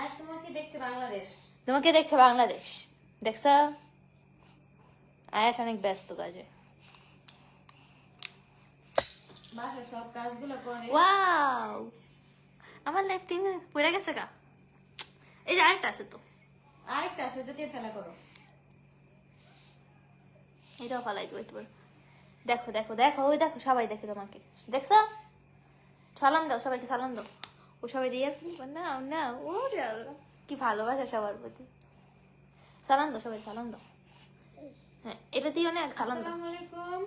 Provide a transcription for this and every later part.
আজ তোমাকে দেখছে বাংলাদেশ। তোমাকে দেখছে বাংলাদেশ। দেখছ? আয়াস অনেক ব্যস্ত কাজে। সব কাজগুলো করে। ওয়াও! আমার লাইফ তিন পড়ে গেছে গা। এই যে আরেকটা আছে তো। আরেকটা আছে ওটা দিয়ে ফেলা করো। এটাও ফালাই দেবো একটু দেখো দেখো দেখো ওই দেখো সবাই দেখে তোমাকে। দেখছ? সালাম দাও সবাইকে সালাম দাও। ও সবাই রিয়ার না না ও কি ভালোবাসা সবার প্রতি। সালাম দাও সবাই সালাম দাও। হ্যাঁ এটা দিও না সালাম দাও। আলাইকুম।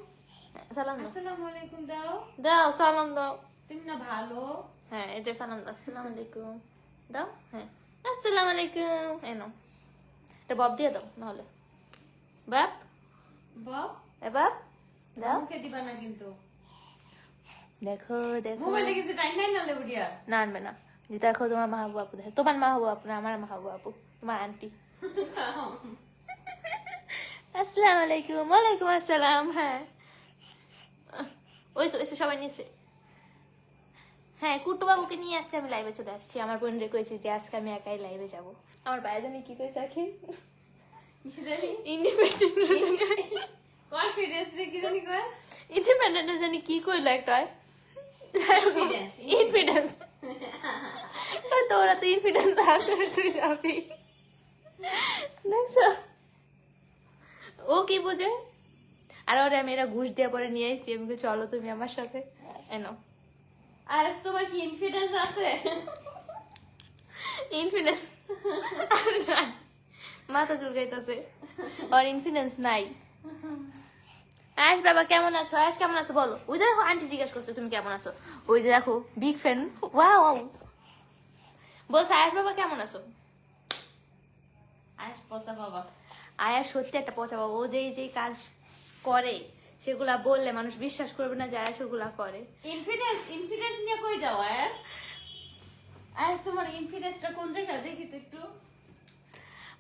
হ্যাঁ, সালাম দাও। আসসালামু আলাইকুম দাও। দাও সালাম দাও। তুমি না ভালো? হ্যাঁ যে সালাম দাও আসসালামু আলাইকুম। দাও হ্যাঁ। আসসালামু আলাইকুম এই নাও। এটা বব দিয়ে দাও নাহলে। বাপ বাপ এ বাপ দাও। মুখে দিবা না কিন্তু। দেখো দেখো। না যে দেখো তোমার মাহবু আপু দেখো। তোমার মাহবু আপু না আমার মাহবু আপু তোমার আন্টি আসসালামু আলাইকুম ওয়ালাইকুম আসসালাম হ্যাঁ। ওই তো এসে সবাই নিয়েছে। হ্যাঁ কুটু বাবুকে নিয়ে আজকে আমি লাইভে চলে আসছি। আমার বোন কইছি যে আজকে আমি একাই লাইভে যাব। আমার বাইরে জানি কি কইছে আখি? ইন্ডিপেন্ডেন্ট কনফিডেন্স কি জানি কয়? ইন্ডিপেন্ডেন্ট জানি কি কইলো একটা। ইনফিডেন্স তোরা তো ইনফিডেন্স আসলে তুই যাবি দেখছ ও কি বুঝে আর ওরে আমি এরা ঘুষ দিয়ে পরে নিয়ে আইসি আমি চলো তুমি আমার সাথে এনো আর তোমার কি ইনফিডেন্স আছে ইনফিডেন্স মাথা চুলকাইতেছে ওর ইনফিডেন্স নাই আয়েশ বাবা কেমন আছো? আয়েশ কেমন আছো বলো? ওই দেখো আন্টি জিজ্ঞেস করছে তুমি কেমন আছো? ওই যে দেখো বিগ ফ্যান ওয়াও বলছে আয়েশ বাবা কেমন আছো? আজ পচা বাবা। আয়াস সত্যি একটা পচা বাবা। ও যেই যেই কাজ করে সেগুলা বললে মানুষ বিশ্বাস করবে না যে আয়াস ওগুলা করে। ইনফিডেন্স ইনফিডেন্স নিয়ে কই যাও আয়াস? আয়াস তোমার ইনফিডেন্সটা কোন জায়গায়? দেখি তো একটু।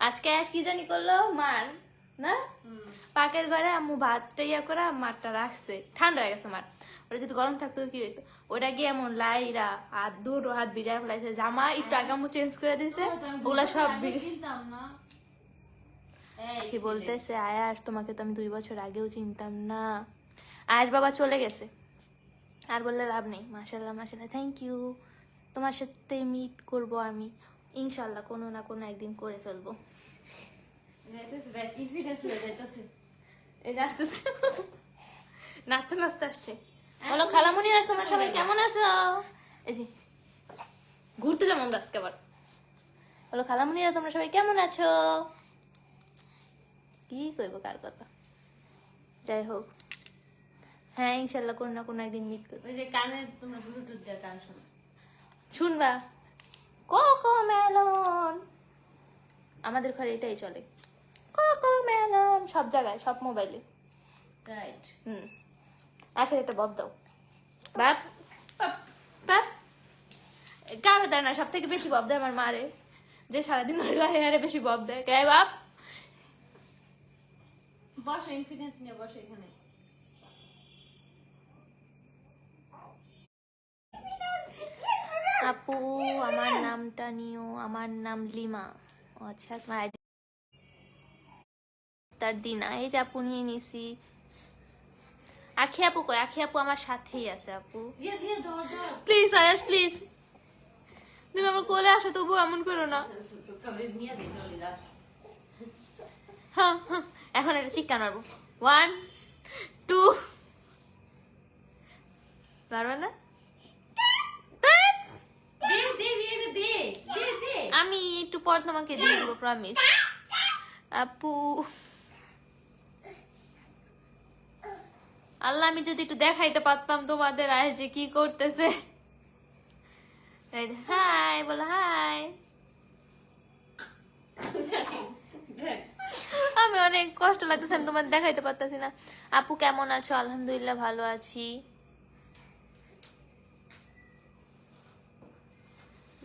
আজকে আয়াস কি জানি করল? মার। না? পাকের ঘরে আম্মু ভাতটা ইয়া করে মারটা রাখছে। ঠান্ডা হয়ে গেছে মার ওটা যদি গরম থাকতো কি হইতো? ওটা গিয়ে এমন লাইরা হাত দূর হাত ভিজায় ফেলাইছে। জামা একটু আগে আম্মু চেঞ্জ করে দিয়েছে। ওগুলা সব কি বলতেছে আয়াস তোমাকে তো আমি দুই বছর আগেও চিনতাম না। আয়াস বাবা চলে গেছে। আর বললে লাভ নেই। মাশাল্লাহ মাশাল্লাহ থ্যাংক ইউ তোমার সাথে মিট করব আমি। ইনশাল্লাহ কোনো না কোনো একদিন করে ফেলব যাইতেছে, দেখ, ইনফিডেন্স হয়ে যাইতেছে এই যে আসতেছে নাচতে নাচতে আসছে বলো খালামুনি রাজ তোমরা সবাই কেমন আছো এই যে ঘুরতে যাব আমরা আজকে আবার বলো খালামুনিরা তোমরা সবাই কেমন আছো কি কইব কার কথা যাই হোক হ্যাঁ ইনশাল্লাহ কোনো না কোনো একদিন মিট করব যে কানে তোমার ব্লুটুথ দিয়ে গান শোনো শুনবা কোকো মেলন আমাদের ঘরে এটাই চলে কোকো মেলন সব জায়গায় সব মোবাইলে রাইট হুম। একের একটা বব দাও। বাপ বাপ। কারও দেয় না সব থেকে বেশি বব দেয় আমার মারে। যে সারাদিন হারে হারে বেশি বব দেয়। কে বাপ? বসো ইনফিডেন্স নিয়ে বসো এখানে। আপু আমার নামটা নিও আমার নাম লিমা। আচ্ছা তোমার ID তার দিন এই যে আপু নিয়ে নিছি। আখি আপু কই? আখি আপু আমার সাথেই আছে আপু। প্লিজ আয়াস প্লিজ তুমি আমার কোলে আসো তবু এমন করো না। যাই চলে যাস হ্যাঁ, হ্যাঁ। এখন এটা চিৎকার মারবো ওয়ান টু পারবে না? আমি একটু পর তোমাকে দিয়ে দিব প্রমিস আপু। আল্লাহ, আমি যদি একটু দেখাইতে পারতাম তোমাদের আয় যে কি করতেছে। হাই, বলো, হাই। আমি অনেক কষ্ট লাগতেছে, আমি তোমার দেখাইতে পারতেছি না। আপু, কেমন আছো? আলহামদুলিল্লাহ, ভালো আছি।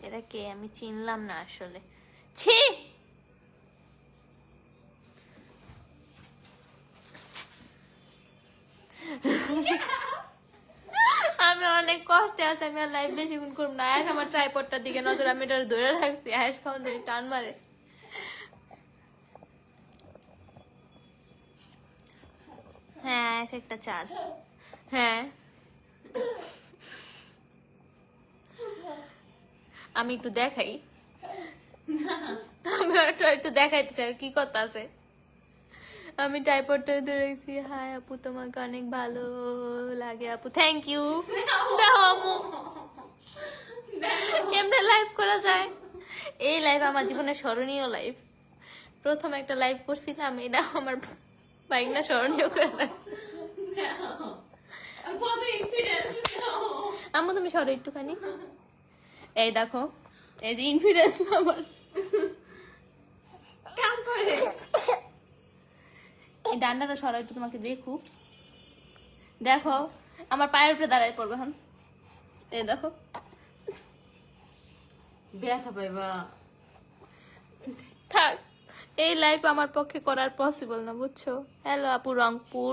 এরা কে? আমি চিনলাম না আসলে। ছি আমি অনেক কষ্টে আছে আমি আর লাইভ বেশি গুণ করব না। আয়াস আমার ট্রাইপডটার দিকে নজর আমি এটা ধরে রাখছি। আয়াস খাওয়ান ধরে টান মারে। হ্যাঁ আয়াস একটা চাঁদ। হ্যাঁ। আমি একটু দেখাই। আমি একটু একটু দেখাইতে চাই কি কথা আছে? আমি টাইপডটা ধরেছি হাই আপু, তোমাকে অনেক ভালো লাগে আপু। থ্যাংক ইউ দেখো আমু এমনি লাইভ করা যায়? এই লাইভ আমার জীবনের স্মরণীয় লাইভ প্রথম একটা লাইভ করছিলাম, এটা আমার বাইক না, স্মরণীয় করে রাখছে। আম্মু, তুমি সরো একটুখানি। এই দেখো, এই যে ইনফিডেন্স আমার। কাম করে। এই ডান্ডাটা সরা একটু তোমাকে দেখুক দেখো আমার পায়ের উপরে দাঁড়ায় পড়বে এখন। এই দেখো। ব্যথা পাইবা থাক এই লাইফ আমার পক্ষে করার পসিবল না বুঝছ? হ্যালো আপু রংপুর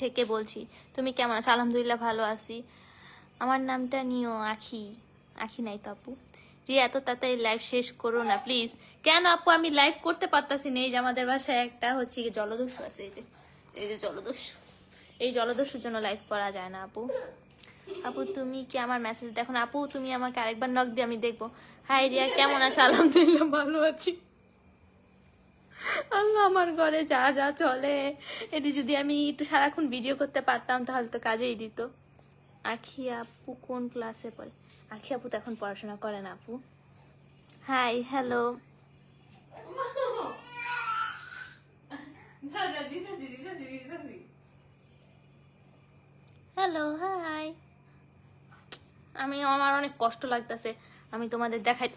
থেকে বলছি। তুমি কেমন আছো? আলহামদুলিল্লাহ ভালো আছি। আমার নামটা নিও আখি। আখি নাই তো আপু। রিয়া, এত তাড়াতাড়ি লাইভ শেষ করো না প্লিজ কেন আপু? আমি লাইভ করতে পারতাছি না। এই যে আমাদের বাসায় একটা হচ্ছে কি জলদস্যু আছে, এই যে এই যে জলদস্যু। এই জলদস্যুর জন্য লাইভ করা যায় না, আপু। আপু, তুমি কি আমার মেসেজ দেখো আপু, তুমি আমাকে আরেকবার নক দিয়ে আমি দেখব। হাই রিয়া, কেমন আছো? আলহামদুলিল্লাহ ভালো আছি। আল্লাহ আমার ঘরে যা যা চলে। এটি যদি আমি একটু সারাক্ষণ ভিডিও করতে পারতাম, তাহলে তো কাজেই দিত। আখি আপু কোন ক্লাসে পড়ে? আখি আপু তো এখন পড়াশোনা করেন আপু। হাই হ্যালো হ্যালো হাই আমি আমার অনেক কষ্ট লাগতেছে। আমি তোমাদের দেখাই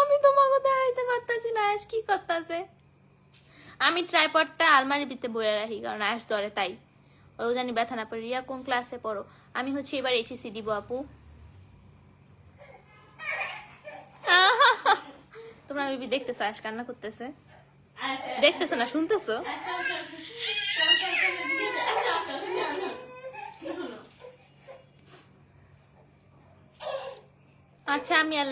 আমি তোমাকে দেখাইতে পারতাছি না আজ কি করতেছে? আমি ট্রাইপডটা আলমারির ভিতরে বয়ে রাখি কারণ আয়াস ধরে তাই। ও জানি ব্যথা না পড়ে রিয়া কোন ক্লাসে পড়ো? আমি হচ্ছে এবার এইচএসসি দিব আপু। তোমরা বেবি দেখতেছো আয়াস কান্না করতেছে? আচ্ছা। দেখতেছো না শুনতেছো? আচ্ছা আমি আর